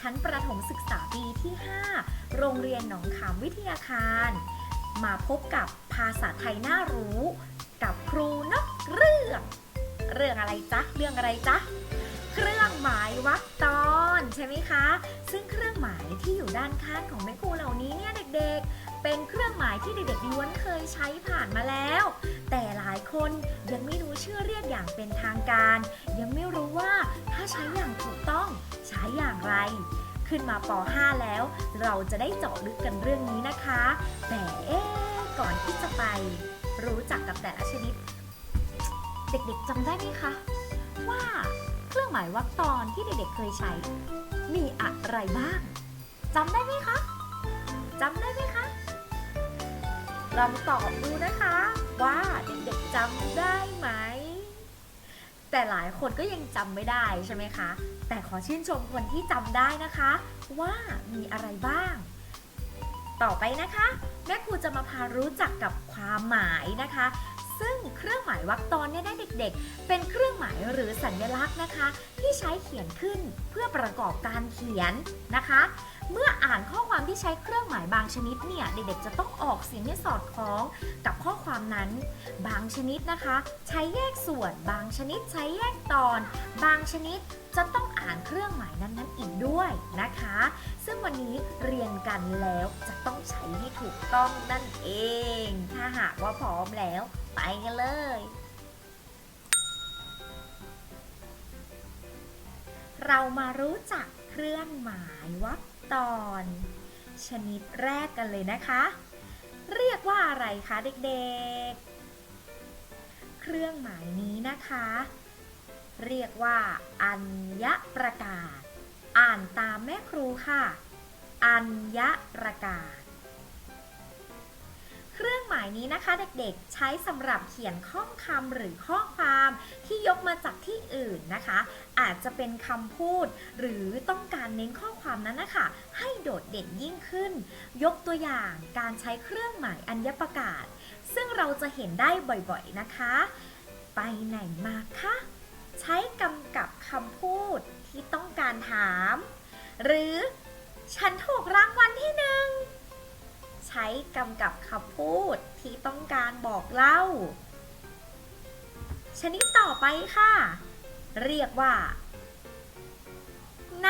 ชั้นประถมศึกษาปีที่ 5 โรงเรียนหนองขามวิทยาคาร มาพบกับภาษาไทยน่ารู้ กับครูนกเรื่อง เรื่องอะไรจ๊ะ เรื่องอะไรจ๊ะ เครื่องหมายวรรคตอนใช่ไหมคะ ซึ่งเครื่องหมายที่อยู่ด้านข้างของแม่ครูเหล่านี้เนี่ยเด็กๆ เป็นเครื่องหมายที่เด็กๆล้วนเคยใช้ผ่านมาแล้ว แต่หลายคนยังไม่รู้ชื่อเรียกอย่างเป็นทางการ ยังไม่รู้ว่าถ้าใช้อย่างถูกต้อง ใช้อย่างไร ขึ้นมาป .5 แล้ว เราจะได้เจาะลึกกันเรื่องนี้นะคะแต่เอ๊ะก่อนที่จะไป รู้จักกับแต่ละชนิด เด็กๆจำได้ไหมคะ ว่าเครื่องหมายวรรคตอนที่เด็กๆเคยใช้ มีอะไรบ้างจำได้ไหมคะจำได้ไหมคะลองตอบดูนะคะ ว่าเด็กๆจำได้ไหม แต่หลายคนก็ยังจำไม่ได้ใช่ไหมคะ แต่ขอชื่นชมคนที่จำได้นะคะ ว่ามีอะไรบ้าง ต่อไปนะคะ แม่ครูจะมาพารู้จักกับความหมายนะคะ ซึ่งเครื่องหมายวรรคตอนเนี่ยได้เด็กๆ เป็นเครื่องหมายหรือสัญลักษณ์นะคะ ที่ใช้เขียนขึ้นเพื่อประกอบการเขียนนะคะ เมื่ออ่านข้อความที่ใช้เครื่องหมายบางชนิดเนี่ยเด็กๆ จะต้องออกเสียงให้สอดคล้องกับข้อความนั้น บางชนิดนะคะ ใช้แยกส่วน บางชนิดใช้แยกตอน บางชนิดจะต้องอ่านเครื่องหมายนั้นๆอีกด้วยนะคะ ซึ่งวันนี้เรียนกันแล้วจะต้องใช้ให้ถูกต้องนั่นเอง ถ้าหากว่าพร้อมแล้ว ไปกันเลย เรามารู้จักเครื่องหมายวรรคตอน ชนิดแรกกันเลยนะคะ เรียกว่าอะไรคะเด็กๆ เครื่องหมายนี้นะคะ เรียกว่าอัญญประกาศ อ่านตามแม่ครูค่ะ อัญญประกาศ เครื่องหมายนี้นะคะเด็กๆ ใช้สำหรับเขียนข้อคำหรือข้อความที่ยกมาจากที่อื่นนะคะ อาจจะเป็นคำพูด หรือต้องการเน้นข้อความนั้นนะคะให้โดดเด่นยิ่งขึ้น ยกตัวอย่างการใช้เครื่องหมายอัญญประกาศ ซึ่งเราจะเห็นได้บ่อยๆนะคะ ไปไหนมาคะใช้กำกับคำพูดที่ต้องการถาม หรือฉันถูกรางวัลที่หนึ่ง กำกับคำพูดที่ต้องการบอกเล่า ชนิดต่อไปค่ะ เรียกว่าณ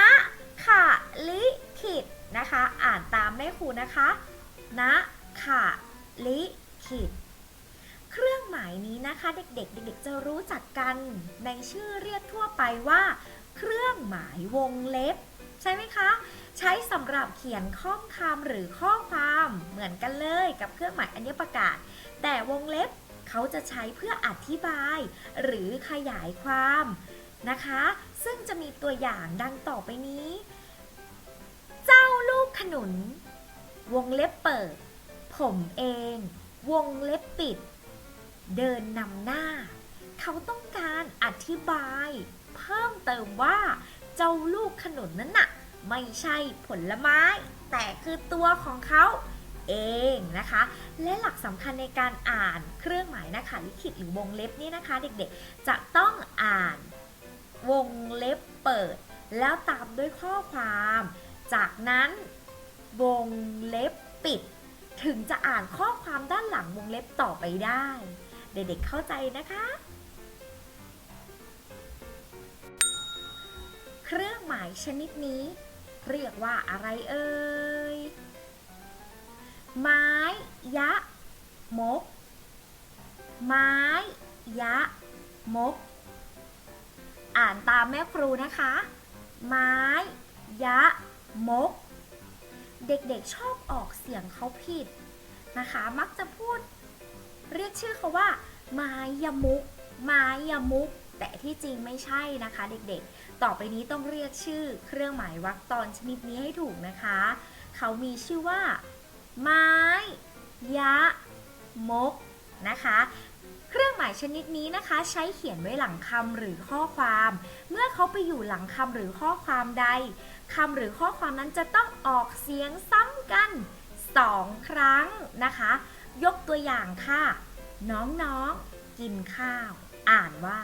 ขะลิขิตนะคะ อ่านตามแม่ครูนะคะณขะลิขิตเครื่องหมายนี้นะคะเด็กๆ เด็กๆ จะรู้จักกันในชื่อเรียกทั่วไปว่า เครื่องหมายวงเล็บ ใช่ไหมคะ ใช้สำหรับเขียนข้อคำหรือข้อความเหมือนกันเลยกับเครื่องหมายอัญญประกาศ แต่วงเล็บเขาจะใช้เพื่ออธิบาย หรือขยายความนะคะ ซึ่งจะมีตัวอย่างดังต่อไปนี้ เจ้าลูกขนุน วงเล็บเปิด ผมเอง วงเล็บปิด เดินนำหน้า เขาต้องการอธิบาย เพิ่มเติมว่าเจ้าลูกขนุนนั้นน่ะ ไม่ใช่ผลไม้ แต่คือตัวของเขาเองนะคะ และหลักสำคัญในการอ่านเครื่องหมายนะคะลิขิตหรือวงเล็บนี่นะคะ เด็กๆ จะต้องอ่านวงเล็บเปิด แล้วตามด้วยข้อความ จากนั้นวงเล็บปิด ถึงจะอ่านข้อความด้านหลังวงเล็บต่อไปได้ เด็กๆเข้าใจนะคะ เครื่องหมายชนิดนี้ เรียกว่าอะไรเอ่ย ไม้ยะมก ไม้ยะมก อ่านตามแม่ครูนะคะ ไม้ยะมก เด็กๆชอบออกเสียงเขาผิดนะคะ มักจะพูด เรียกชื่อเขาว่า ไม้ยมุก ไม้ยมุก แต่ที่จริงไม่ใช่นะคะเด็กๆ ต่อไปนี้ต้องเรียกชื่อเครื่องหมายวรรคตอนชนิดนี้ให้ถูกนะคะ เขามีชื่อว่า ไม้ ยะ มก นะคะ เครื่องหมายชนิดนี้นะคะใช้เขียนไว้หลังคำหรือข้อความ เมื่อเขาไปอยู่หลังคำหรือข้อความใดคำหรือข้อความนั้นจะต้องออกเสียงซ้ำกันสองครั้งนะคะ ยกตัวอย่างค่ะ น้องๆ กินข้าว อ่านว่า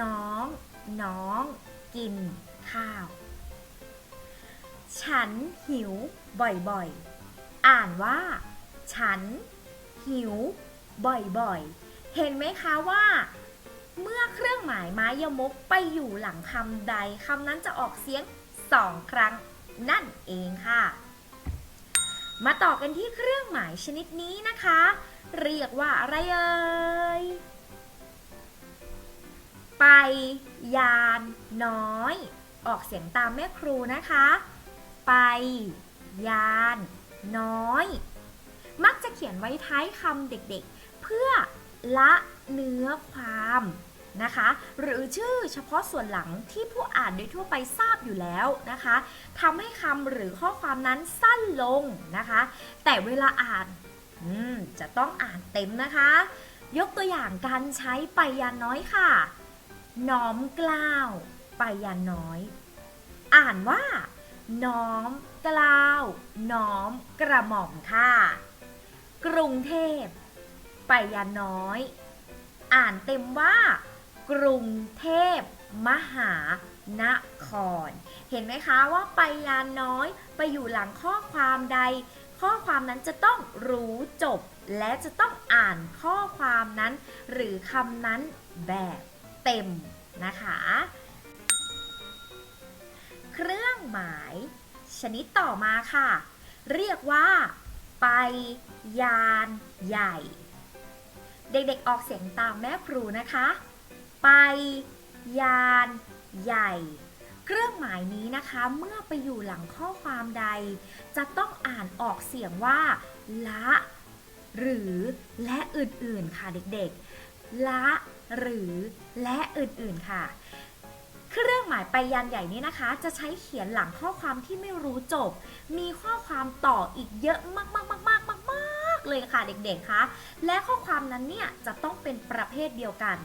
น้อง น้อง กิน ข้าว ฉันหิวบ่อยๆ อ่านว่า ฉัน หิว บ่อยๆ เห็นไหมคะว่า เมื่อเครื่องหมายไม้ยมกไปอยู่หลังคำใดคำนั้นจะออกเสียงสองครั้งนั่นเองค่ะ มาต่อกันที่เครื่องหมายชนิดนี้นะคะ เรียกว่าอะไรเอ่ย ไปยานน้อย ออกเสียงตามแม่ครูนะคะ ไปยานน้อย มักจะเขียนไว้ท้ายคำเด็กๆ เพื่อละเนื้อความนะคะ หรือชื่อเฉพาะส่วนหลังที่ผู้อ่านโดยทั่วไปทราบอยู่แล้วนะคะทำให้คำหรือข้อความนั้นสั้นลงนะคะ แต่เวลาอ่านจะต้องอ่านเต็มนะคะ ยกตัวอย่างการใช้ไปยานน้อยค่ะ น้อมกล้าวไปยานน้อย อ่านว่า น้อมกล้าวน้อมกระหม่อมค่ะ กรุงเทพไปยานน้อย อ่านเต็มว่า กรุงเทพมหานคร เห็นไหมคะว่าไปยานน้อยไปอยู่หลังข้อความใด ข้อความนั้นจะต้องรู้จบ และจะต้องอ่านข้อความนั้น หรือคำนั้นแบบ เต็มนะคะ เครื่องหมาย ชนิดต่อมาค่ะ เรียกว่า ไปยานใหญ่ เด็กๆออกเสียงตามแม่ครูนะคะ ไปยานใหญ่ เครื่องหมายนี้นะคะ เมื่อไปอยู่หลังข้อความใด จะต้องอ่านออกเสียงว่า ละ หรือ และอื่นๆค่ะเด็กๆ ละ หรือและอื่นๆค่ะ เครื่องหมายไปยันใหญ่นี้นะคะ จะใช้เขียนหลังข้อความที่ไม่รู้จบ มีข้อความต่ออีกเยอะมากๆๆๆๆๆเลยค่ะเด็กๆคะและข้อความนั้นเนี่ยจะต้องเป็นประเภทเดียวกัน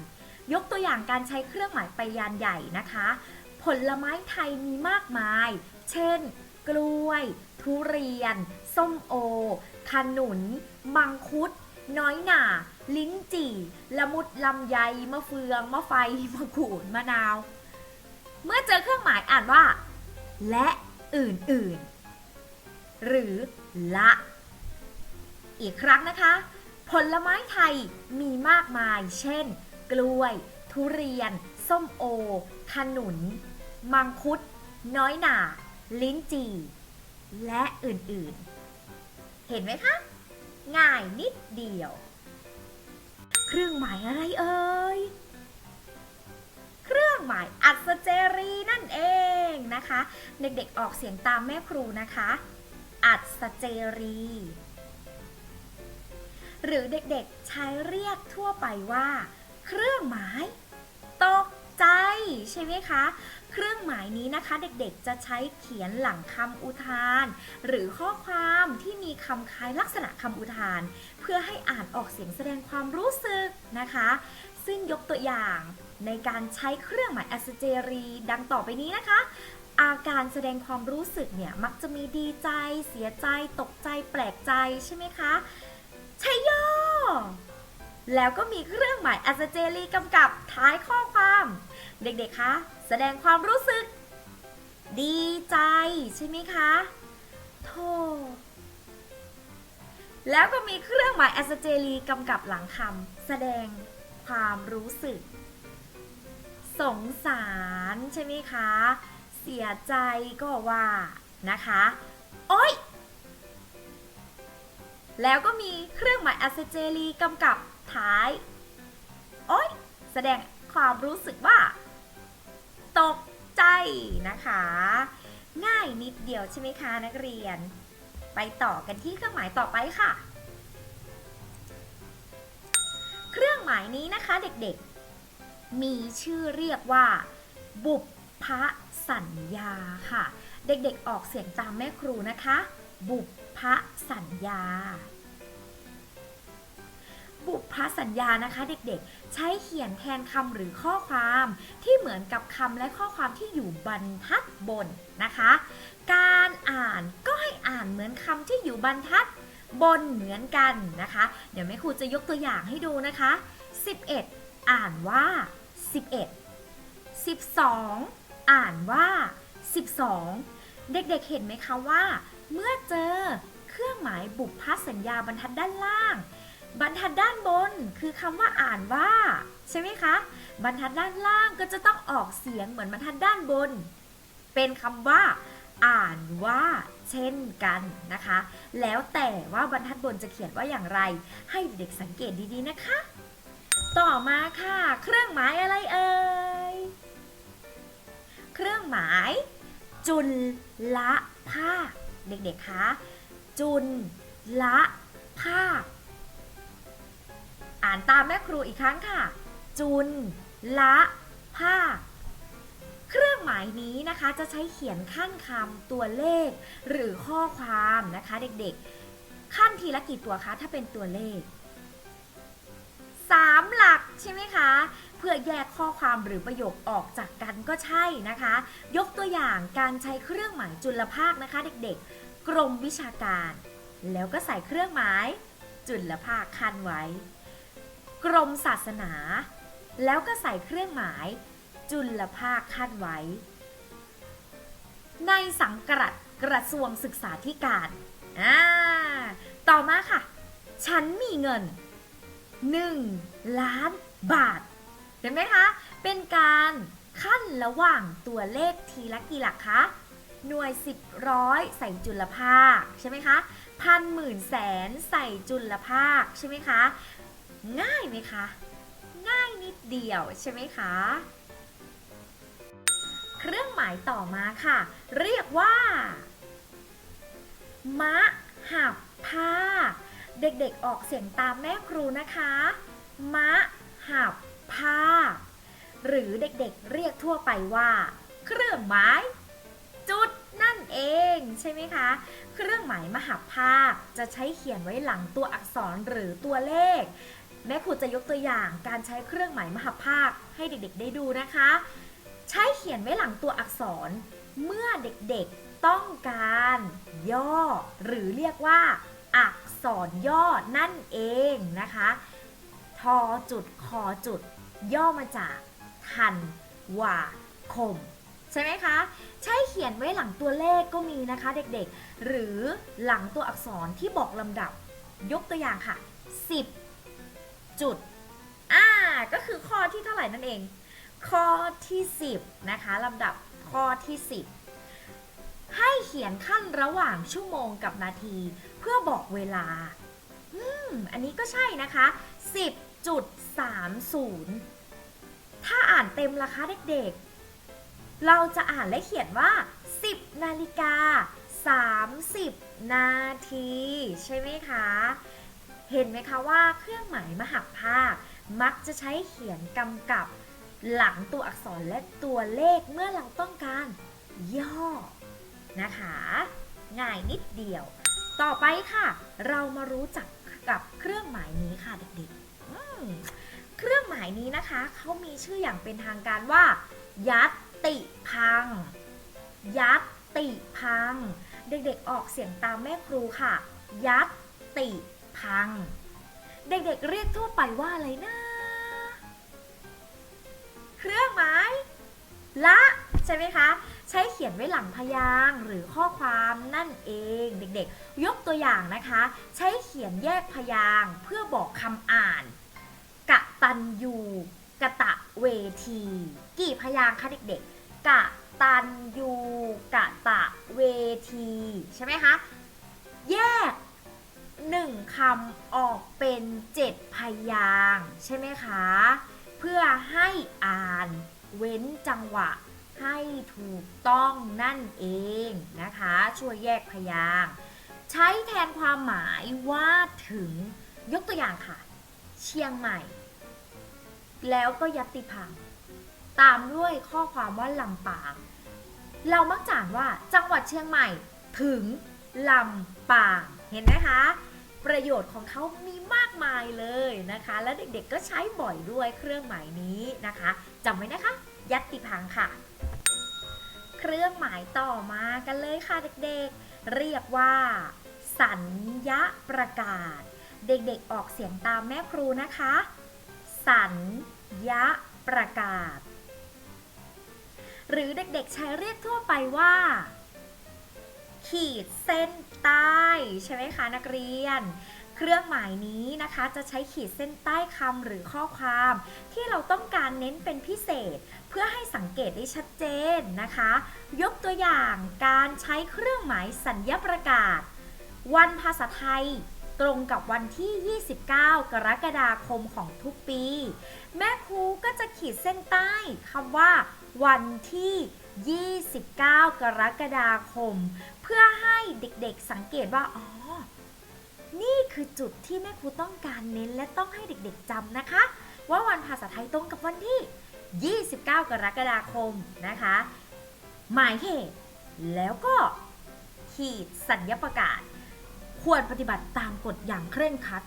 ยกตัวอย่างการใช้เครื่องหมายไปยานใหญ่นะคะ ผลไม้ไทยมีมากมาย เช่น กล้วย ทุเรียน ส้มโอขนุน มังคุด น้อยหน่า ลิ้นจี่ ละมุดลำไย มะเฟือง มะไฟ มะขูด มะนาว เมื่อเจอเครื่องหมายอ่านว่า และอื่นๆ หรือละ อีกครั้งนะคะ ผลไม้ไทยมีมากมาย เช่น กล้วย ทุเรียน ส้มโอ ขนุน มังคุด น้อยหน่า ลิ้นจี่ และอื่นๆ เห็นไหมคะ ง่ายนิดเดียว เครื่องหมายอะไรเอ่ย เครื่องหมายอัศเจรีนั่นเองนะคะ เด็กๆออกเสียงตามแม่ครูนะคะ อัศเจรี หรือเด็กๆใช้เรียกทั่วไปว่า เครื่องหมายตก ใจใช่ไหมคะ เครื่องหมายนี้นะคะเด็กๆจะใช้เขียนหลังคำอุทาน หรือข้อความที่มีคำคล้ายลักษณะคำอุทาน เพื่อให้อ่านออกเสียงแสดงความรู้สึกนะคะ ซึ่งยกตัวอย่างในการใช้เครื่องหมายอัศเจรี ดังต่อไปนี้นะคะ อาการแสดงความรู้สึกเนี่ยมักจะมีดีใจ เสียใจ ตกใจ แปลกใจใช่ไหมคะชัยโย แล้วก็มีเครื่องหมายอัศเจรีกำกับท้ายข้อความ เด็กๆ คะ แสดงความรู้สึก ดีใจใช่ไหมคะโธ่แล้วก็มีเครื่องหมายอัศเจรีกำกับหลังคำแสดงความรู้สึก สงสารใช่ไหมคะ เสียใจก็ว่านะคะ โอ๊ย แล้วก็มีเครื่องหมายอัศเจรีกำกับ ท้าย โอ๊ย แสดงความรู้สึกว่า ตกใจนะคะ ง่ายนิดเดียวใช่ไหมคะนักเรียน ไปต่อกันที่เครื่องหมายต่อไปค่ะ เครื่องหมายนี้นะคะเด็กๆ มีชื่อเรียกว่า บุพพสัญญาค่ะ เด็กๆออกเสียงตามแม่ครูนะคะ บุพพสัญญา บุพพสัญญานะคะเด็กๆ ใช้เขียนแทนคำหรือข้อความที่เหมือนกับคำและข้อความที่อยู่บรรทัดบนนะคะ การอ่านก็ให้อ่านเหมือนคำที่อยู่บรรทัดบนเหมือนกันนะคะ เดี๋ยวแม่ครูจะยกตัวอย่างให้ดูนะคะ 11 อ่านว่า 11 12 อ่านว่า 12 เด็กๆ เห็นไหมคะว่า เมื่อเจอเครื่องหมายบุพพสัญญาบรรทัดด้านล่าง บรรทัดด้านบนคือคำว่าอ่านว่า ใช่ไหมคะ บรรทัดด้านล่างก็จะต้องออกเสียงเหมือนบรรทัดด้านบน เป็นคำว่า อ่านว่า เช่นกันนะคะ แล้วแต่ว่าบรรทัดบนจะเขียนว่าอย่างไร ให้เด็กสังเกตดีๆนะคะ ต่อมาค่ะ เครื่องหมายอะไรเอ่ยเครื่องหมาย จุลละภาคเด็กๆคะจุลละภาค อ่านตามแม่ครูอีกครั้งค่ะ จุลละภาคเครื่องหมายนี้นะคะจะใช้เขียนขั้นคำตัวเลข หรือข้อความนะคะเด็กๆ ขั้นทีละกี่ตัวคะ ถ้าเป็นตัวเลข3หลักใช่ไหมคะ เพื่อแยกข้อความหรือประโยคออกจากกันก็ใช่นะคะ ยกตัวอย่างการใช้เครื่องหมายจุลภาคนะคะเด็กๆ กรมวิชาการ แล้วก็ใส่เครื่องหมายจุลภาคคันไว้ กรมศาสนา แล้วก็ใส่เครื่องหมาย จุลภาคขั้นไว้ ในสังกัดกระทรวงศึกษาธิการอ่าต่อมาค่ะ ฉันมีเงิน 1 ล้านบาท เห็นไหมคะ เป็นการขั้นระหว่างตัวเลขทีละกี่หลักคะหน่วยสิบร้อยใส่จุลภาคใช่ไหมคะพันหมื่นแสนใส่จุลภาคใช่ไหมคะ ง่ายไหมคะ ง่ายนิดเดียวใช่ไหมคะ เครื่องหมายต่อมาค่ะ เรียกว่า มะหับภาค เด็กๆออกเสียงตามแม่ครูนะคะ มะหับภาค หรือเด็กๆเรียกทั่วไปว่า เครื่องหมาย จุดนั่นเองใช่ไหมคะ เครื่องหมายมหับภาคจะใช้เขียนไว้หลังตัวอักษรหรือตัวเลข แม่ครูจะยกตัวอย่างการใช้เครื่องหมายมหภาคให้เด็กๆ ได้ดูนะคะ ใช้เขียนไว้หลังตัวอักษร เมื่อเด็กๆต้องการ ย่อ หรือเรียกว่า อักษรย่อนั่นเองนะคะทอจุดคอจุด ย่อมาจาก ทันวาคม ใช่ไหมคะ ใช้เขียนไว้หลังตัวเลขก็มีนะคะเด็กๆ หรือหลังตัวอักษรที่บอกลำดับ ยกตัวอย่างค่ะ 10 จุด อ่า ก็คือข้อที่เท่าไหร่นั่นเอง ข้อที่ 10 นะคะลำดับข้อที่ 10 ให้เขียนขั้นระหว่างชั่วโมงกับนาที เพื่อบอกเวลา อืม อันนี้ก็ใช่นะคะ 10.30 ถ้าอ่านเต็มละคะเด็กๆ เราจะอ่านและเขียนว่า 10 นาฬิกา 30 นาที ใช่ไหมคะ เห็นไหมคะว่าเครื่องหมายมหักภาค มักจะใช้เขียนกำกับหลังตัวอักษรและตัวเลขเมื่อเราต้องการย่อนะคะ ง่ายนิดเดียว ต่อไปค่ะ เรามารู้จักกับเครื่องหมายนี้ค่ะเด็กๆ เครื่องหมายนี้นะคะเขามีชื่ออย่างเป็นทางการว่า ยัตติพัง ยัตติพัง เด็กๆออกเสียงตามแม่ครูค่ะ ยัตติ พัง เด็กๆเรียกทั่วไปว่าอะไรนะ เครื่องหมาย ละ ใช่ไหมคะ ใช้เขียนไว้หลังพยางค์หรือข้อความนั่นเองเด็กๆ ยกตัวอย่างนะคะ ใช้เขียนแยกพยางค์เพื่อบอกคำอ่าน กะตันยูกะตะเวที กี่พยางค์คะเด็กๆ กะตันยูกะตะเวที ใช่ไหมคะ แยก หนึ่งคำออกเป็นเจ็ดพยางใช่ไหมคะ เพื่อให้อ่านเว้นจังหวะให้ถูกต้องนั่นเองนะคะ ช่วยแยกพยางใช้แทนความหมายว่าถึงยกตัวอย่างค่ะ เชียงใหม่ แล้วก็ยัตติพังตามด้วยข้อความว่าลำปางเรามักจะอ่านว่าจังหวัดเชียงใหม่ถึงลำปางเห็นไหมคะ ประโยชน์ของเขามีมากมายเลยนะคะ และเด็กๆก็ใช้บ่อยด้วยเครื่องหมายนี้นะคะจำไว้นะคะ ยัตติพังค์ค่ะ เครื่องหมายต่อมากันเลยค่ะเด็กๆ เรียกว่า สัญญาประกาศ เด็กๆออกเสียงตามแม่ครูนะคะ สัญญาประกาศ หรือเด็กๆใช้เรียกทั่วไปว่า ขีดเส้น ใต้ใช่ไหมคะนักเรียน เครื่องหมายนี้นะคะจะใช้ขีดเส้นใต้คำหรือข้อความ ที่เราต้องการเน้นเป็นพิเศษ เพื่อให้สังเกตได้ชัดเจนนะคะ ยกตัวอย่างการใช้เครื่องหมายสัญญประกาศ วันภาษาไทยตรงกับวันที่ 29 กรกฎาคมของทุกปี แม่ครูก็จะขีดเส้นใต้คำว่า วันที่ 29 กรกฎาคม เพื่อให้เด็กๆสังเกตว่า อ๋อ นี่คือจุดที่แม่ครูต้องการเน้นและต้องให้เด็กๆจำนะคะ ว่าวันภาษาไทยตรงกับวันที่ 29 กรกฎาคมนะคะ หมายเหตุ แล้วก็ขีดสัญญประกาศ ควรปฏิบัติตามกฎอย่างเคร่งครัด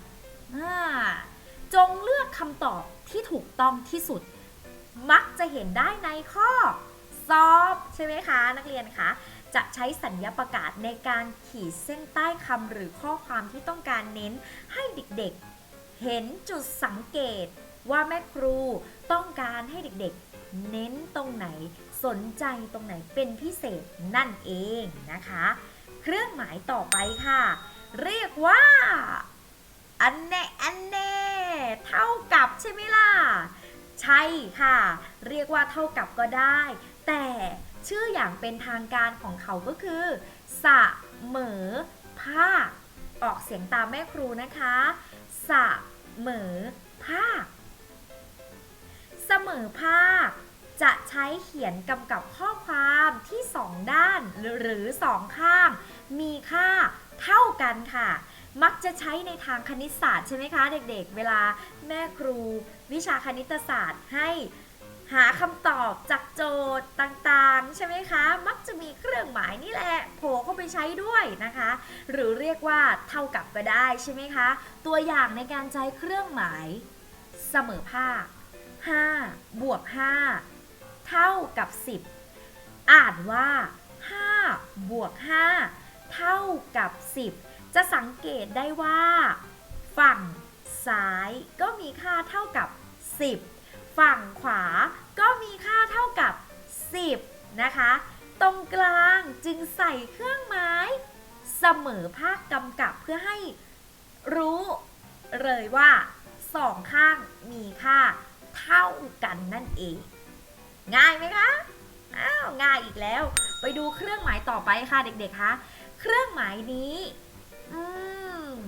จงเลือกคำตอบที่ถูกต้องที่สุด มักจะเห็นได้ในข้อ สอบ ใช่ไหมคะ นักเรียนคะ จะใช้สัญญประกาศในการขีดเส้นใต้คำหรือข้อความที่ต้องการเน้นให้เด็กๆ เห็นจุดสังเกตว่าแม่ครูต้องการให้เด็กๆ เน้นตรงไหนสนใจตรงไหนเป็นพิเศษนั่นเองนะคะ เครื่องหมายต่อไปค่ะ เรียกว่า อันแน่อันแน่เท่ากับใช่ไหมล่ะ ใช่ค่ะ เรียกว่าเท่ากับก็ได้ แต่ ชื่ออย่างเป็นทางการของเขาก็คือเสมอภาค ออกเสียงตามแม่ครูนะคะเสมอภาค เสมอภาค จะใช้เขียนกำกับข้อความที่สองด้านหรือหรือสองข้าง มีค่าเท่ากันค่ะ มักจะใช้ในทางคณิตศาสตร์ใช่ไหมคะ เด็กๆ เวลาแม่ครูวิชาคณิตศาสตร์ให้ หาคำตอบจากโจทย์ต่างๆ ใช่ไหมคะ มักจะมีเครื่องหมายนี่แหละโผล่เข้าไปใช้ด้วยนะคะ หรือเรียกว่าเท่ากับก็ได้ใช่ไหมคะ ตัวอย่างในการใช้เครื่องหมายเสมอภาค 5 บวก 5 เท่ากับ 10 อ่านว่า 5 บวก 5 เท่ากับ 10 จะสังเกตได้ว่า ฝั่งซ้ายก็มีค่าเท่ากับ 10 ฝั่งขวาก็มีค่าเท่ากับ 10 นะคะ ตรงกลางจึงใส่เครื่องหมายเสมอภาคกำกับเพื่อให้รู้เลยว่าสองข้างมีค่าเท่ากันนั่นเอง ง่ายไหมคะ อ้าวง่ายอีกแล้ว ไปดูเครื่องหมายต่อไปค่ะเด็กๆคะ เครื่องหมายนี้ อืม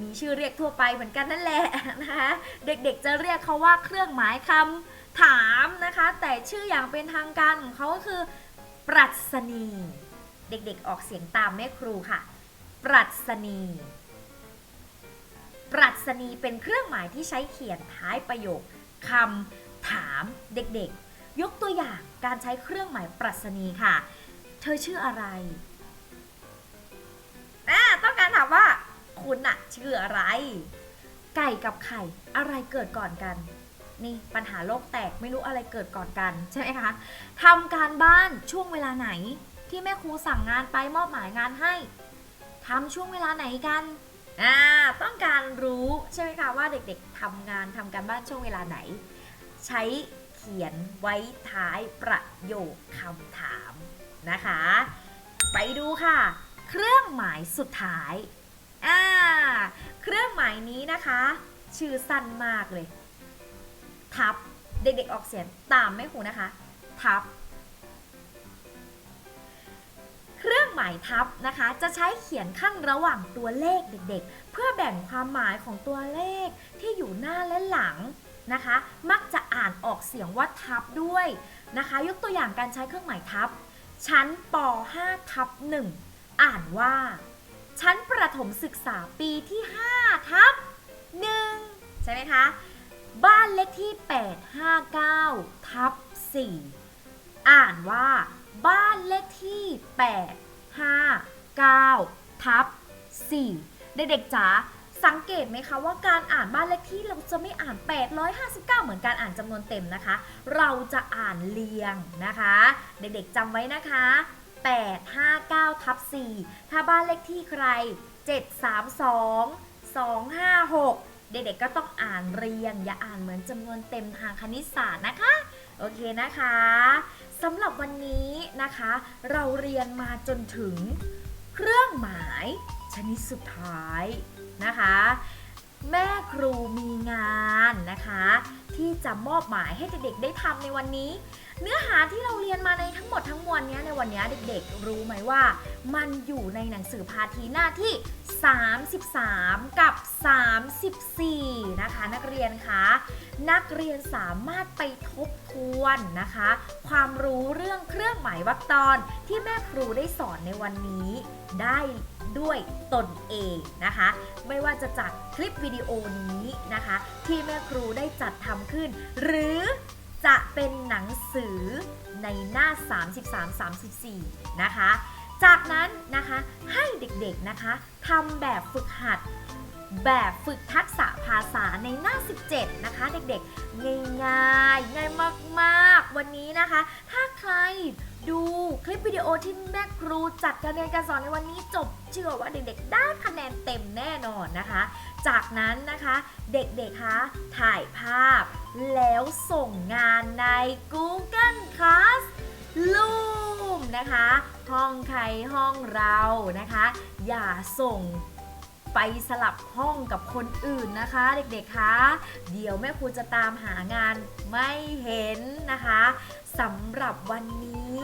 มีชื่อเรียกทั่วไปเหมือนกันนั่นแหละนะคะ เด็กๆจะเรียกเขาว่าเครื่องหมายคำถามนะคะ แต่ชื่ออย่างเป็นทางการของเขาก็คือ ปรัชนี เด็กๆออกเสียงตามแม่ครูค่ะ ปรัชนีปรัชนีเป็นเครื่องหมายที่ใช้เขียนท้ายประโยคคำถามเด็กๆ ยกตัวอย่างการใช้เครื่องหมายปรัชนีค่ะ เธอชื่ออะไรอ่าต้องการถามว่า คุณอะชื่ออะไร ไก่กับไข่อะไรเกิดก่อนกัน นี่ปัญหาโลกแตกไม่รู้อะไรเกิดก่อนกันใช่ไหมคะทำการบ้านช่วงเวลาไหนที่แม่ครูสั่งงานไปมอบหมายงานให้ทำช่วงเวลาไหนกันอ่าต้องการรู้ใช่ไหมคะว่าเด็กๆทำงานทำการบ้านช่วงเวลาไหน ใช้เขียนไว้ท้ายประโยคคำถามนะคะ ไปดูค่ะ เครื่องหมายสุดท้าย อ่า เครื่องหมายนี้นะคะ ชื่อสั้นมากเลย ทับ เด็กๆออกเสียงตามไม่ครูนะคะ ทับ เครื่องหมายทับนะคะ จะใช้เขียนขั้นระหว่างตัวเลขเด็กๆ เพื่อแบ่งความหมายของตัวเลขที่อยู่หน้าและหลังนะคะ มักจะอ่านออกเสียงว่าทับด้วยนะคะ ยกตัวอย่างการใช้เครื่องหมายทับ ชั้นป .5 ทับ1อ่านว่า ชั้นประถมศึกษาปีที่ 5 ทับ 1 ใช่ไหมคะ บ้านเลขที่ 859 ทับ 4 อ่านว่า บ้านเลขที่ 859 ทับ 4 เด็กๆจ๋าสังเกตไหมคะว่าการอ่านบ้านเลขที่เราจะไม่อ่าน 859 เหมือนการอ่านจำนวนเต็มนะคะ เราจะอ่านเรียงนะคะ เด็กๆจำไว้นะคะ 859ทับ4ถ้าบ้านเลขที่ใคร 732 256 เด็กๆก็ต้องอ่านเรียง อย่าอ่านเหมือนจำนวนเต็มทางคณิตศาสตร์นะคะ โอเคนะคะสำหรับวันนี้นะคะ เราเรียนมาจนถึงเครื่องหมายชนิดสุดท้ายนะคะ แม่ครูมีงานนะคะ ที่จะมอบหมายให้เด็กๆได้ทำในวันนี้ เนื้อหาที่เราเรียนมาในทั้งหมดทั้งมวลเนี้ยในวันนี้เด็กๆ รู้ไหมว่า มันอยู่ในหนังสือพาทีหน้าที่ 33 กับ 34 นะคะ นักเรียนคะนักเรียนสามารถไปทบทวนนะคะ ความรู้เรื่องเครื่องหมายวรรคตอนที่แม่ครูได้สอนในวันนี้ได้ด้วยตนเองนะคะ ไม่ว่าจะจากคลิปวิดีโอนี้นะคะ ที่แม่ครูได้จัดทำขึ้น หรือ จะเป็นหนังสือในหน้า 33-34 นะคะ จากนั้นนะคะให้เด็กๆนะคะทำแบบฝึกหัดแบบฝึกทักษะภาษาในหน้า 17 นะคะ เด็กๆ ง่ายๆ ง่ายมากๆ วันนี้นะคะ ถ้าใคร ดูคลิปวิดีโอที่แม่ครูจัดการเรียนการสอนในวันนี้จบ เชื่อว่าเด็กๆ ได้คะแนนเต็มแน่นอนนะคะ จากนั้นนะคะเด็กๆคะถ่ายภาพ แล้วส่งงานใน Google Classroom นะคะ ห้องใครห้องเรานะคะ อย่าส่ง ไปสลับห้องกับคนอื่นนะคะ เด็กๆคะเดี๋ยวแม่ครูจะตามหางานไม่เห็นนะคะสำหรับวันนี้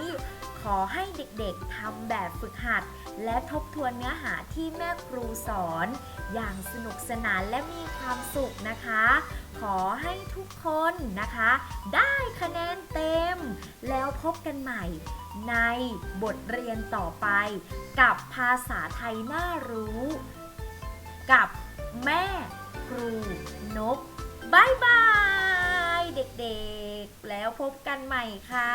ขอให้เด็กๆทำแบบฝึกหัด และทบทวนเนื้อหาที่แม่ครูสอน อย่างสนุกสนานและมีความสุขนะคะ ขอให้ทุกคนนะคะ ได้คะแนนเต็ม แล้วพบกันใหม่ในบทเรียนต่อไปกับภาษาไทยน่ารู้ กับแม่ครูนกบายบาย เด็กๆ แล้วพบกันใหม่ค่ะ